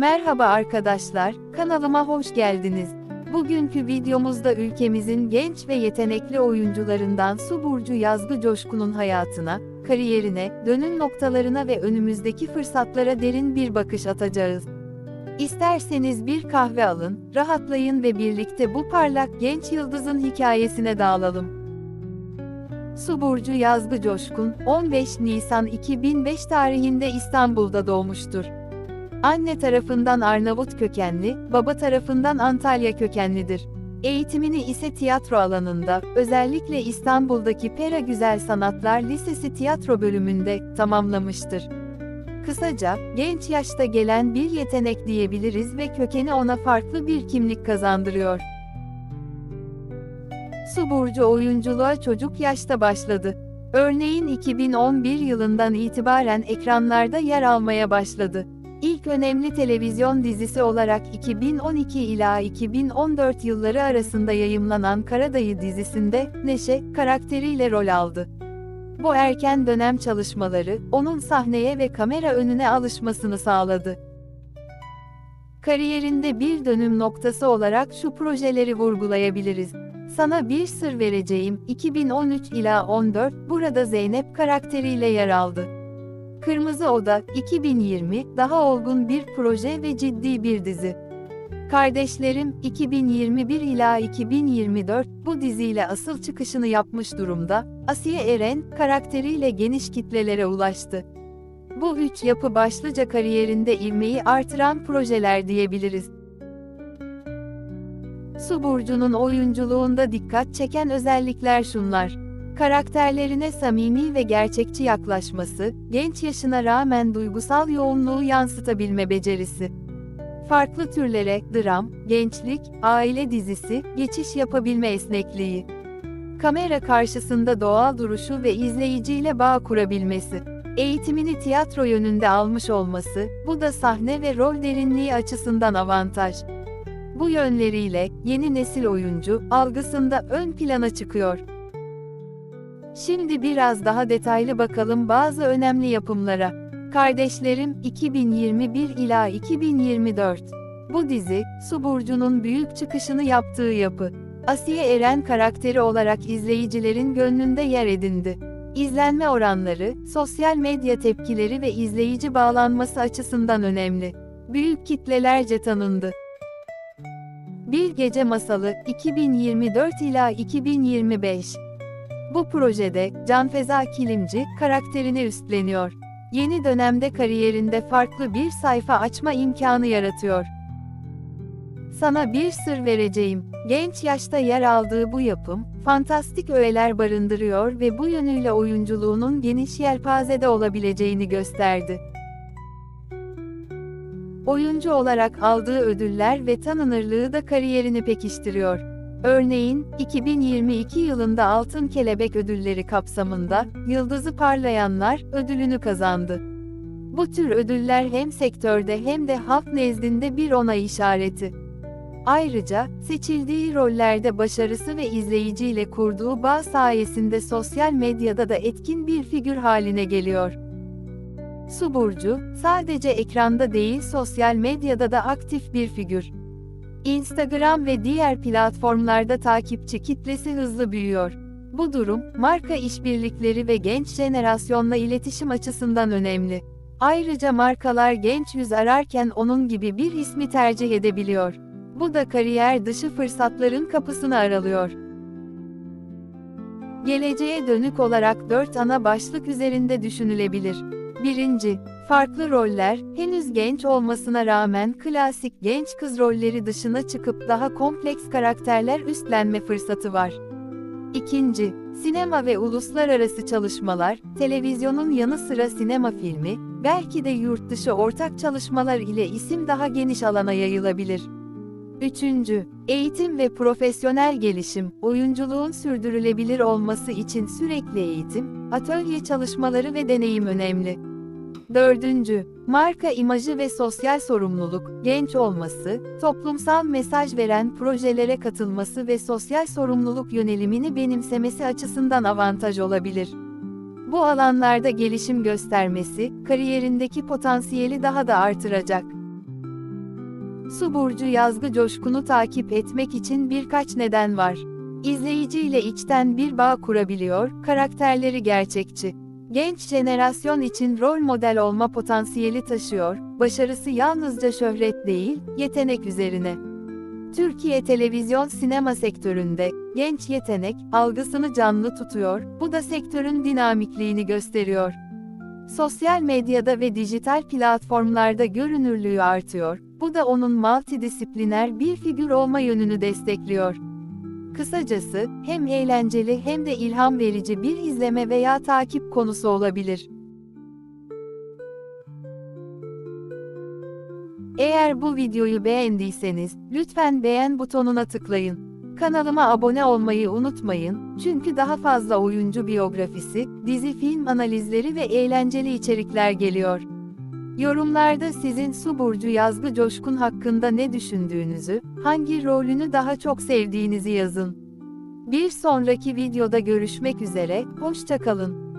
Merhaba arkadaşlar, kanalıma hoş geldiniz. Bugünkü videomuzda ülkemizin genç ve yetenekli oyuncularından Su Burcu Yazgı Coşkun'un hayatına, kariyerine, dönüm noktalarına ve önümüzdeki fırsatlara derin bir bakış atacağız. İsterseniz bir kahve alın, rahatlayın ve birlikte bu parlak genç yıldızın hikayesine dağılalım. Su Burcu Yazgı Coşkun, 15 Nisan 2005 tarihinde İstanbul'da doğmuştur. Anne tarafından Arnavut kökenli, baba tarafından Antalya kökenlidir. Eğitimini ise tiyatro alanında, özellikle İstanbul'daki Pera Güzel Sanatlar Lisesi tiyatro bölümünde tamamlamıştır. Kısaca, genç yaşta gelen bir yetenek diyebiliriz ve kökeni ona farklı bir kimlik kazandırıyor. Su Burcu oyunculuğa çocuk yaşta başladı. Örneğin 2011 yılından itibaren ekranlarda yer almaya başladı. İlk önemli televizyon dizisi olarak 2012 ila 2014 yılları arasında yayımlanan Karadayı dizisinde Neşe karakteriyle rol aldı. Bu erken dönem çalışmaları onun sahneye ve kamera önüne alışmasını sağladı. Kariyerinde bir dönüm noktası olarak şu projeleri vurgulayabiliriz. Sana bir sır vereceğim 2013 ila 14 burada Zeynep karakteriyle yer aldı. Kırmızı Oda 2020 daha olgun bir proje ve ciddi bir dizi. Kardeşlerim 2021 ila 2024 bu diziyle asıl çıkışını yapmış durumda. Asiye Eren karakteriyle geniş kitlelere ulaştı. Bu üç yapı başlıca kariyerinde ivmeyi artıran projeler diyebiliriz. Su Burcu'nun oyunculuğunda dikkat çeken özellikler şunlar. Karakterlerine samimi ve gerçekçi yaklaşması, genç yaşına rağmen duygusal yoğunluğu yansıtabilme becerisi. Farklı türlere, dram, gençlik, aile dizisi, geçiş yapabilme esnekliği. Kamera karşısında doğal duruşu ve izleyiciyle bağ kurabilmesi. Eğitimini tiyatro yönünde almış olması, bu da sahne ve rol derinliği açısından avantaj. Bu yönleriyle, yeni nesil oyuncu, algısında ön plana çıkıyor. Şimdi biraz daha detaylı bakalım bazı önemli yapımlara. Kardeşlerim 2021 ila 2024. Bu dizi, Su Burcu'nun büyük çıkışını yaptığı yapı. Asiye Eren karakteri olarak izleyicilerin gönlünde yer edindi. İzlenme oranları, sosyal medya tepkileri ve izleyici bağlanması açısından önemli. Büyük kitlelerce tanındı. Bir Gece Masalı 2024 ila 2025 Bu projede Canfeza Kilimci karakterini üstleniyor. Yeni dönemde kariyerinde farklı bir sayfa açma imkanı yaratıyor. Sana bir sır vereceğim. Genç yaşta yer aldığı bu yapım, fantastik öğeler barındırıyor ve bu yönüyle oyunculuğunun geniş yelpazede olabileceğini gösterdi. Oyuncu olarak aldığı ödüller ve tanınırlığı da kariyerini pekiştiriyor. Örneğin, 2022 yılında Altın Kelebek Ödülleri kapsamında Yıldızı Parlayanlar ödülünü kazandı. Bu tür ödüller hem sektörde hem de halk nezdinde bir onay işareti. Ayrıca, seçildiği rollerde başarısı ve izleyiciyle kurduğu bağ sayesinde sosyal medyada da etkin bir figür haline geliyor. Su Burcu, sadece ekranda değil sosyal medyada da aktif bir figür. Instagram ve diğer platformlarda takipçi kitlesi hızlı büyüyor. Bu durum, marka işbirlikleri ve genç jenerasyonla iletişim açısından önemli. Ayrıca markalar genç yüz ararken onun gibi bir ismi tercih edebiliyor. Bu da kariyer dışı fırsatların kapısını aralıyor. Geleceğe dönük olarak dört ana başlık üzerinde düşünülebilir. 1. Farklı roller, henüz genç olmasına rağmen klasik genç kız rolleri dışına çıkıp daha kompleks karakterler üstlenme fırsatı var. 2. Sinema ve uluslararası çalışmalar, televizyonun yanı sıra sinema filmi, belki de yurt dışı ortak çalışmalar ile isim daha geniş alana yayılabilir. 3. Eğitim ve profesyonel gelişim, oyunculuğun sürdürülebilir olması için sürekli eğitim, atölye çalışmaları ve deneyim önemli. 4. Marka imajı ve sosyal sorumluluk, genç olması, toplumsal mesaj veren projelere katılması ve sosyal sorumluluk yönelimini benimsemesi açısından avantaj olabilir. Bu alanlarda gelişim göstermesi, kariyerindeki potansiyeli daha da artıracak. Su burcu Yazgı Coşkun'u takip etmek için birkaç neden var. İzleyiciyle içten bir bağ kurabiliyor, karakterleri gerçekçi. Genç jenerasyon için rol model olma potansiyeli taşıyor, başarısı yalnızca şöhret değil, yetenek üzerine. Türkiye televizyon sinema sektöründe, genç yetenek, algısını canlı tutuyor, bu da sektörün dinamikliğini gösteriyor. Sosyal medyada ve dijital platformlarda görünürlüğü artıyor, bu da onun multidisipliner bir figür olma yönünü destekliyor. Kısacası, hem eğlenceli hem de ilham verici bir izleme veya takip konusu olabilir. Eğer bu videoyu beğendiyseniz, lütfen beğen butonuna tıklayın. Kanalıma abone olmayı unutmayın, çünkü daha fazla oyuncu biyografisi, dizi film analizleri ve eğlenceli içerikler geliyor. Yorumlarda sizin Su Burcu Yazgı Coşkun hakkında ne düşündüğünüzü, hangi rolünü daha çok sevdiğinizi yazın. Bir sonraki videoda görüşmek üzere, hoşçakalın.